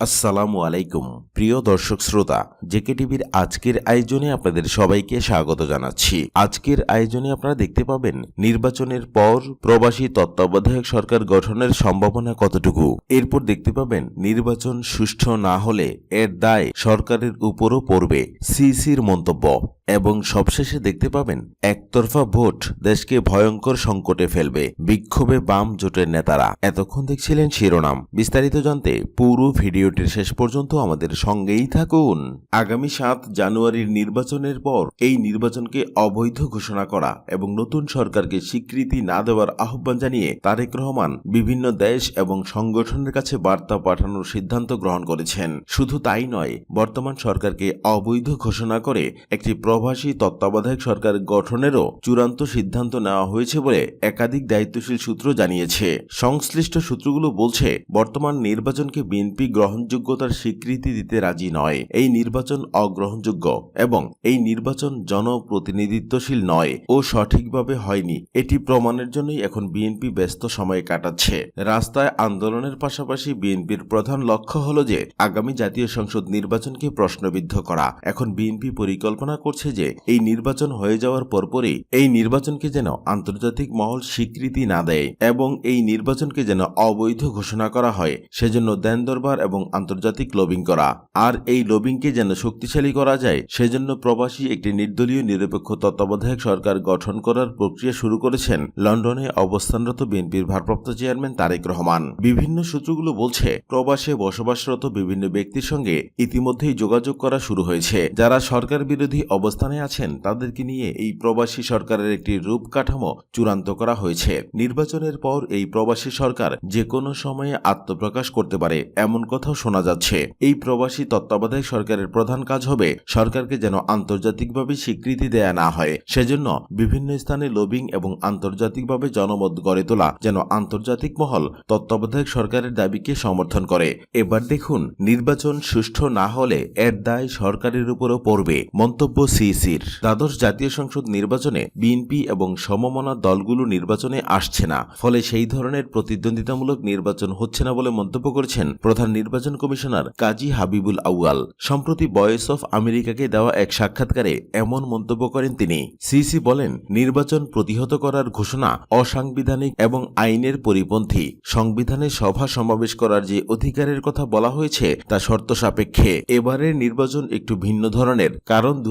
আসসালামু আলাইকুম, প্রিয় দর্শক শ্রোতা, জেকে টিভির আজকের আয়োজনে আপনাদের সবাইকে স্বাগত জানাচ্ছি। আজকের আয়োজনে আপনারা দেখতে পাবেন, নির্বাচনের পর প্রবাসী তত্ত্বাবধায়ক সরকার গঠনের সম্ভাবনা কতটুকু। এরপর দেখতে পাবেন, নির্বাচন সুষ্ঠু না হলে এর দায় সরকারের উপরও পড়বে, সিসির মন্তব্য। এবং সবশেষে দেখতে পাবেন, একতরফা ভোট দেশকে ভয়ঙ্কর সংকটে ফেলবে, বিক্ষোভে বাম জোটের নেতারা। এতক্ষণ দেখছিলেন শিরোনাম। বিস্তারিত জানতে পুরো ভিডিওটির শেষ পর্যন্ত আমাদের সঙ্গেই থাকুন। আগামী সাত জানুয়ারির নির্বাচনের পর এই নির্বাচনকে অবৈধ ঘোষণা করা এবং নতুন সরকারকে স্বীকৃতি না দেওয়ার আহ্বান জানিয়ে তারেক রহমান বিভিন্ন দেশ এবং সংগঠনের কাছে বার্তা পাঠানোর সিদ্ধান্ত গ্রহণ করেছেন। শুধু তাই নয়, বর্তমান সরকারকে অবৈধ ঘোষণা করে একটি প্রবাসী তত্ত্বাবধায়ক সরকার গঠনেরও চূড়ান্ত সিদ্ধান্ত নেওয়া হয়েছে বলে একাধিক দায়িত্বশীল সূত্র জানিয়েছে। সংশ্লিষ্ট সূত্রগুলো বলছে, বর্তমান নির্বাচনকে বিএনপি গ্রহণযোগ্যতার স্বীকৃতি দিতে রাজি নয়। এই নির্বাচন অগ্রহণযোগ্য এবং এই নির্বাচন জনপ্রতিনিধিত্বশীল নয় ও সঠিকভাবে হয়নি। এটি প্রমাণের জন্যই এখন বিএনপি ব্যস্ত সময় কাটাচ্ছে। রাস্তায় আন্দোলনের পাশাপাশি বিএনপির প্রধান লক্ষ্য হল যে, আগামী জাতীয় সংসদ নির্বাচনকে প্রশ্নবিদ্ধ করা। এখন বিএনপি পরিকল্পনা করছে যে, এই নির্বাচন হয়ে যাওয়ার পরপরই এই নির্বাচনকে যেন আন্তর্জাতিক মহল স্বীকৃতি না দেয় এবং এই নির্বাচনকে যেন অবৈধ ঘোষণা করা হয়, সেজন্য দেন দরবার এবং আন্তর্জাতিক লবিং করা। আর এই লবিংকে যেন শক্তিশালী করা যায়, সেজন্য প্রবাসী একটি নির্দলীয় নিরপেক্ষ তত্ত্বাবধায়ক সরকার গঠন করার প্রক্রিয়া শুরু করেছেন লন্ডনে অবস্থানরত বিএনপির ভারপ্রাপ্ত চেয়ারম্যান তারেক রহমান। বিভিন্ন সূত্রগুলো বলছে, প্রবাসে বসবাসরত বিভিন্ন ব্যক্তির সঙ্গে ইতিমধ্যেই যোগাযোগ করা শুরু হয়েছে, যারা সরকার বিরোধী অবস্থানে আছেন, তাদেরকে নিয়ে এই প্রবাসী সরকারের একটি রূপকাঠামো চূড়ান্ত করা হয়েছে। নির্বাচনের পর এই প্রবাসী সরকার যে কোনো সময়ে আত্মপ্রকাশ করতে পারে, এমন কথাও শোনা যাচ্ছে। এই প্রবাসী তত্ত্বাবধায়ক সরকারের প্রধান কাজ হবে সরকারকে যেন আন্তর্জাতিকভাবে স্বীকৃতি দেয়া না হয়। সেজন্য বিভিন্ন স্থানে লবিং এবং আন্তর্জাতিকভাবে জনমত গড়ে তোলা যেন আন্তর্জাতিক মহল তত্ত্বাবধায়ক সরকারের দাবিকে সমর্থন করে। এবার দেখুন, নির্বাচন সুষ্ঠু না হলে এর দায় সরকারের উপরও পড়বে। মন্তব্য সিসির। দ্বাদশ জাতীয় সংসদ নির্বাচনে বিএনপি এবং সমমনা দলগুলো নির্বাচনে আসছে না। ফলে সেই ধরনের প্রতিদ্বন্দ্বিতামূলক নির্বাচন হচ্ছে না বলে মন্তব্য করেছেন প্রধান নির্বাচন কমিশনার কাজী হাবিবুল আউয়াল। সম্প্রতি ভয়েস অফ আমেরিকাকে দেওয়া এক সাক্ষাৎকারে এমন মন্তব্য করেন তিনি। সিসি বলেন, নির্বাচন প্রতিহত করার ঘোষণা অসাংবিধানিক এবং আইনের পরিপন্থী। সংবিধানে সভা সমাবেশ করার যে অধিকারের কথা বলা হয়েছে, তা শর্ত সাপেক্ষে এবারের নির্বাচন একটু ভিন্ন ধরনের, কারণ দু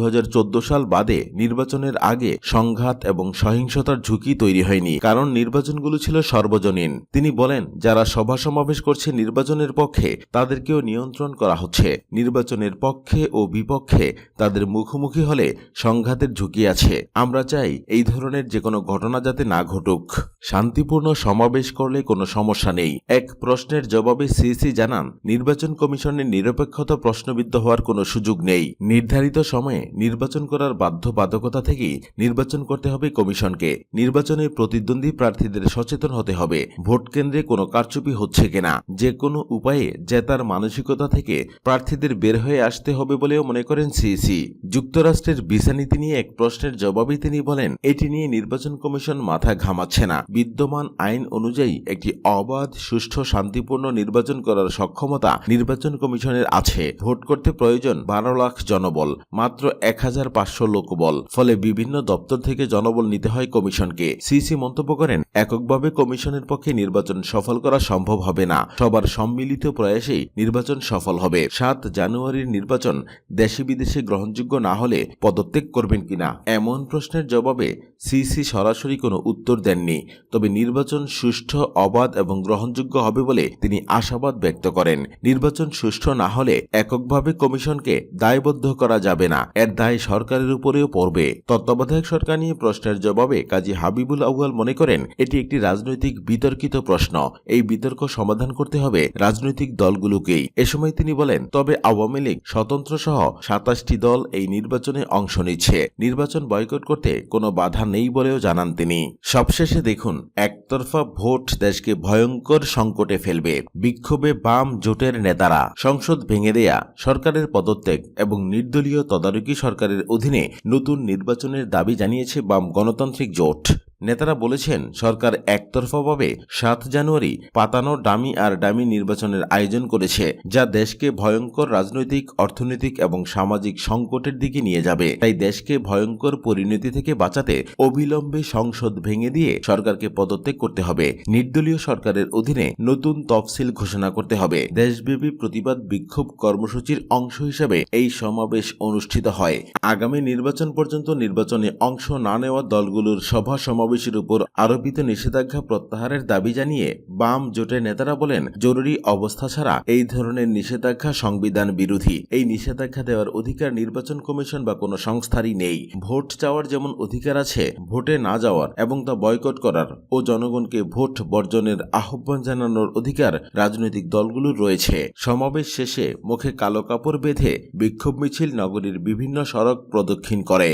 সাল বাদে নির্বাচনের আগে সংঘাত এবং সহিংসতার ঝুঁকি তৈরি হয়নি, কারণ নির্বাচনগুলো ছিল সর্বজনীন। তিনি বলেন, যারা সভা সমাবেশ করছে নির্বাচনের পক্ষে, তাদেরকেও নিয়ন্ত্রণ করা হচ্ছে। নির্বাচনের পক্ষে ও বিপক্ষে তাদের মুখোমুখি হলে সংঘাতের ঝুঁকি আছে। আমরা চাই এই ধরনের যে কোনো ঘটনা যাতে না ঘটুক। শান্তিপূর্ণ সমাবেশ করলে কোনো সমস্যা নেই। এক প্রশ্নের জবাবে সিসি জানান, নির্বাচন কমিশনের নিরপেক্ষতা প্রশ্নবিদ্ধ হওয়ার কোনো সুযোগ নেই। নির্ধারিত সময়ে নির্বাচন করার বাধ্যবাধকতা থেকেই নির্বাচন করতে হবে কমিশনকে। নির্বাচনে প্রতিদ্বন্দ্বী প্রার্থীদের সচেতন হতে হবে। ভোট কেন্দ্রে কোনো কারচুপি হচ্ছে কিনা? যে কোনো উপায়ে জেতার মানসিকতা থেকে প্রার্থীদের বের হয়ে আসতে হবে বলেও মনে করেন সিসি যুক্তরাষ্ট্রের ভিসা নীতি নিয়ে এক প্রশ্নের জবাবে তিনি বলেন, এটি নিয়ে নির্বাচন কমিশন মাথা ঘামাচ্ছে না। বিদ্যমান আইন অনুযায়ী একটি অবাধ, সুষ্ঠু, শান্তিপূর্ণ নির্বাচন করার সক্ষমতা নির্বাচন কমিশনের আছে। ভোট করতে প্রয়োজন বারো লাখ জনবল। মাত্র এক হাজার পাঁচশো লোকবল ফলে বিভিন্ন দপ্তর থেকে জনবল নিতে হয় কমিশনকে। সিসি মন্তব্য করেন, এককভাবে কমিশনের পক্ষে নির্বাচন সফল করা সম্ভব হবে না। সবার সম্মিলিত প্রয়াসেই নির্বাচন সফল হবে। সাত জানুয়ারির নির্বাচন দেশে বিদেশে গ্রহণযোগ্য না হলে পদত্যাগ করবেন কিনা? এমন প্রশ্নের জবাবে সিসি সরাসরি কোনো উত্তর দেননি, তবে নির্বাচন সুষ্ঠু, অবাধ এবং গ্রহণযোগ্য হবে বলে তিনি আশাবাদ ব্যক্ত করেন। নির্বাচন সুষ্ঠু না হলে এককভাবে কমিশনকে দায়বদ্ধ করা যাবে না। এর দায় সরকারের উপরেও পড়বে। তত্ত্বাবধায়ক সরকার নিয়ে প্রশ্নের জবাবে কাজী হাবিবুল আউয়াল মনে করেন, এটি একটি রাজনৈতিক বিতর্কিত প্রশ্ন। এই বিতর্ক সমাধান করতে হবে রাজনৈতিক দলগুলোকেই। এ সময় তিনি বলেন, তবে আওয়ামী লীগ স্বতন্ত্র সহ সাতাশটি দল এই নির্বাচনে অংশ নিচ্ছে। নির্বাচন বয়কট করতে কোনো বাধা নেই বলেও জানান তিনি। সবশেষে দেখুন, একতরফা ভোট দেশকে ভয়ঙ্কর সংকটে ফেলবে। বিক্ষোভে বাম জোটের নেতারা, সংসদ ভেঙে দেয়া, সরকারের পদত্যাগ এবং নির্দলীয় তদারকি সরকারের অধীনে নতুন নির্বাচনের দাবি জানিয়েছে বাম গণতান্ত্রিক জোট। নেতারা বলেছেন, সরকার একতরফাভাবে সাত জানুয়ারি পাতানো ডামি আর ডামি নির্বাচনের আয়োজন করেছে, যা দেশকে ভয়ঙ্কর রাজনৈতিক, অর্থনৈতিক এবং সামাজিক সংকটের দিকে নিয়ে যাবে। তাই দেশকে ভয়ঙ্কর পরিণতি থেকে বাঁচাতে অবিলম্বে সংসদ ভেঙে দিয়ে সরকারকে পদত্যাগ করতে হবে। নির্দলীয় সরকারের অধীনে নতুন তফসিল ঘোষণা করতে হবে। দেশব্যাপী প্রতিবাদ বিক্ষোভ কর্মসূচির অংশ হিসেবে এই সমাবেশ অনুষ্ঠিত হয়। আগামী নির্বাচন পর্যন্ত নির্বাচনে অংশ না নেওয়া দলগুলোর সভা সমাবেশের উপর আরোপিত নিষেধাজ্ঞা প্রত্যাহারের দাবি জানিয়ে বাম জোটের নেতারা বলেন, জরুরি অবস্থা ছাড়া এই ধরনের নিষেধাজ্ঞা সংবিধান বিরোধী। এই নিষেধাজ্ঞা দেওয়ার অধিকার নির্বাচন কমিশন বা কোনো সংস্থারই নেই। ভোট চাওয়ার যেমন অধিকার আছে, ভোটে না যাওয়ার এবং তা বয়কট করার ও জনগণকে ভোট বর্জনের আহ্বান জানানোর অধিকার রাজনৈতিক দলগুলোর রয়েছে। সমাবেশ শেষে মুখে কালো কাপড় বেঁধে বিক্ষোভ মিছিল নগরীর বিভিন্ন সড়ক প্রদক্ষিণ করে।